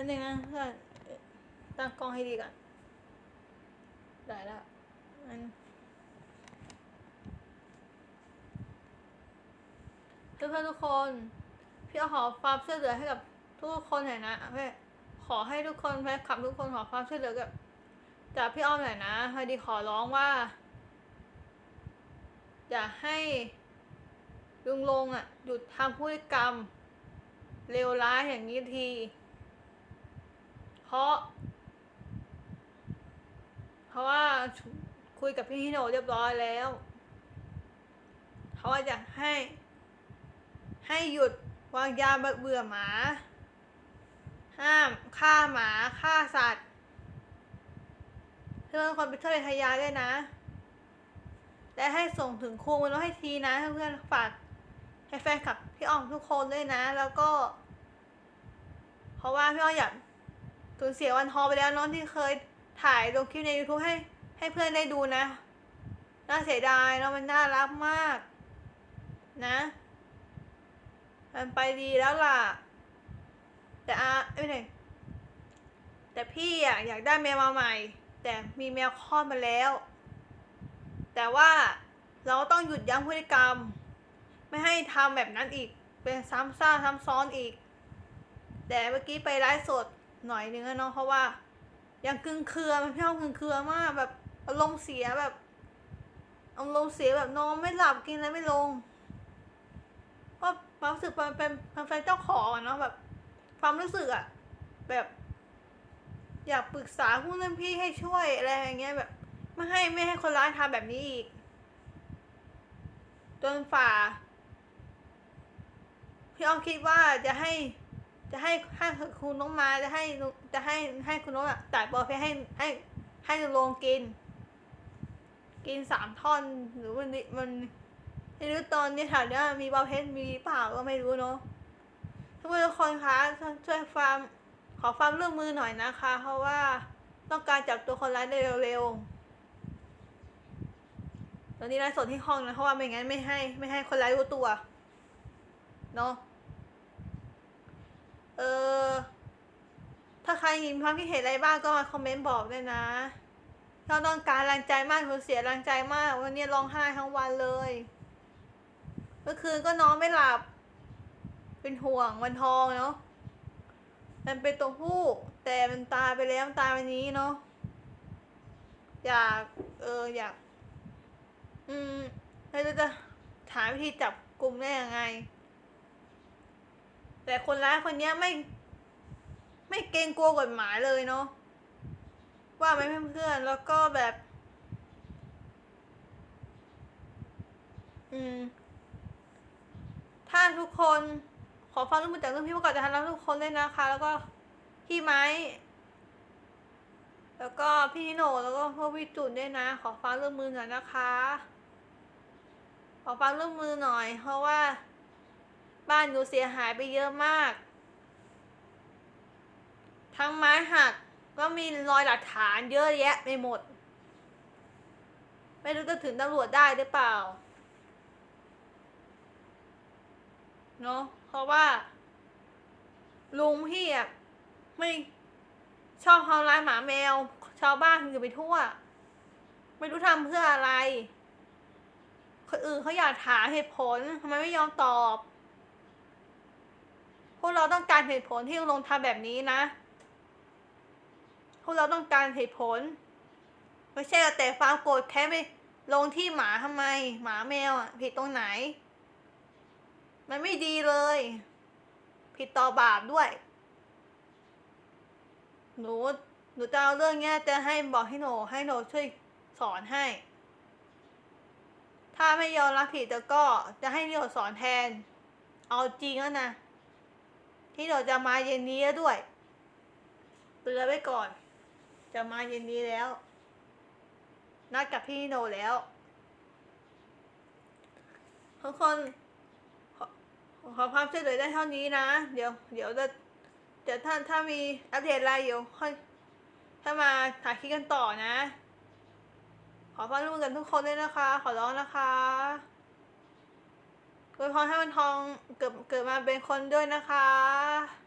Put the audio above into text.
นั่นเองนะเพื่อนตั้งกล้องให้ดีก่อนได้แล้วอันเพื่อนๆทุกคน พี่ขอความช่วยเหลือให้กับทุกคนหน่อยนะเพื่อขอให้ทุกคนแฟนคลับทุกคนขอความช่วยเหลือกับจากพี่อ้อมหน่อยนะพอดีขอร้องว่า อยากให้ลุงลงอะหยุดทำพฤติกรรมเลวร้ายอย่างนี้ที เพราะ เพราะว่าคุยกับพี่ฮิโนเรียบร้อยแล้วเขาว่าอยากให้ ให้หยุดวางยาเบื่อหมา ห้ามฆ่าหมาฆ่าสัตว์เพื่อนคนไปช่ยวยพยาด้วยนะและให้ส่งถึงครูมันให้ทีนะเพื่อนฝากให้แฟนคลับพี่อ้อมทุกคนด้วยนะ แล้วก็ เพราะว่าพี่อ้อมอยาก สูญเสียวันทองไปแล้วน้องที่เคยถ่ายลงคลิปใน YouTube ให้ให้เพื่อนได้ดูนะ น่าเสียดายเนาะมันน่ารักมาก นะ มันไปดีแล้วล่ะ แต่อาไม่ใช่แต่พี่อะอยากได้แมวมาใหม่ แต่มีแมวคลอดมาแล้ว แต่ว่าเราต้องหยุดยั้งพฤติกรรม ไม่ให้ทำแบบนั้นอีก เป็นซ้ำซากซ้ำซ้อนอีก แต่เมื่อกี้ไปไลฟ์สด หน่อยนึงอะเนาะเพราะว่ายังกึ่งเครือมันพี่อ้อมกึ่งเครือมากแบบอารมณ์เสียแบบอารมณ์เสียแบบนอนไม่หลับกินอะไรไม่ลงก็ความรู้สึกมันเป็นมันเป็นเจ้าของอะเนาะแบบ ความรู้สึกอะแบบ อยากปรึกษาผู้นั้นพี่ให้ช่วยอะไรอย่างเงี้ยแบบไม่ให้ไม่ให้คนร้ายทำแบบนี้อีกจนฝ่าพี่อ้อมคิดว่าจะให้ จะให้ให้คุณน้องมาจะให้จะให้ให้คุณน้องอะตัดบอลเพชรให้ให้ให้ลุงลงกิน กินสามท่อนหรือมันมันไม่รู้ตอนนี้แถวเนี้ยมีบอลเพชรมีเปล่าก็ไม่รู้เนาะทุกคนคะช่วยฟาร์มขอความร่วมมือหน่อยนะคะ เพราะว่าต้องการจับตัวคนร้ายได้เร็วๆตอนนี้ไลฟ์สดที่ห้องนะเพราะว่าไม่งั้นไม่ให้ไม่ให้คนร้ายรู้ตัวเนาะ เออ ถ้าใครมีความคิดเห็นอะไรบ้างก็มาคอมเมนต์บอกด้วยนะเราต้องการแรงใจมากเราเสียแรงใจมาก วันนี้ร้องไห้ทั้งวันเลยเมื่อคืนก็นอนไม่หลับ เป็นห่วงวันทองเนาะมันเป็นตัวผู้ แต่มันตายไปแล้วตายวันนี้เนาะอยากเอออยาก อืมเราจะหาวิธีจับกลุ่มได้ยังไง แต่คนร้ายคนเนี้ยไม่ ไม่เกรงกลัวกฎหมายเลยเนาะว่าไหมเพื่อนๆแล้วก็แบบ อืม ถ้าทุกคนขอฟังเรื่องมือจากเรื่องพี่ประกอบจะทำรับทุกคนเลยนะคะ แล้วก็พี่ไม้ แล้วก็พี่นิโนแล้วก็พวกพี่จุนด้วยนะ ขอฟังเรื่องมือหน่อยนะคะ ขอฟังเรื่องมือหน่อย เพราะว่าานหนูเสียหายไปเยอะมาก ทั้งไม้หักก็มีรอยหลักฐานเยอะแยะไปหมด ไม่รู้จะถึงตำรวจได้หรือเปล่า เนาะเพราะว่า ลุงพี่อะไม่ชอบทำร้ายหมาแมว ชาวบ้านอยู่ไปทั่ว ไม่รู้ทำเพื่ออะไรคนอื่นเขาอยากถามเหตุผลทำไมไม่ยอมตอบ พวกเราต้องการเหตุผลที่ลงลงทำแบบนี้นะ พวกเราต้องการเหตุผล ไม่ใช่แต่ความโกรธแค้นไปลงที่หมาทำไม หมาแมวอะผิดตรงไหน มันไม่ดีเลย ผิดต่อบาปด้วย หนูหนูจะเอาเรื่องเนี้ยจะให้บอกให้หนูให้หนูช่วยสอนให้ ถ้าไม่ยอมรับผิดแล้วก็จะให้หนูสอนแทน เอาจริงแล้วนะ ที่หนูจะมาเย็นนี้แล้วด้วยเตือนไว้ก่อน จะมาเย็นนี้แล้ว นัดกับพี่โนแล้วทุกคนขอขอความช่วยเหลือได้เท่านี้นะ เดี๋ยว เดี๋ยวจะเดี๋ยวถ้าถ้ามีอัปเดตอะไรเดี๋ยวค่อยถ้ามาถ่ายคลิปกันต่อนะ ขอความร่วมมือกันทุกคนด้วยนะคะ ขอร้องนะคะ อวยพรให้วันทองเกิดเกิดมาเป็นคนด้วยนะคะ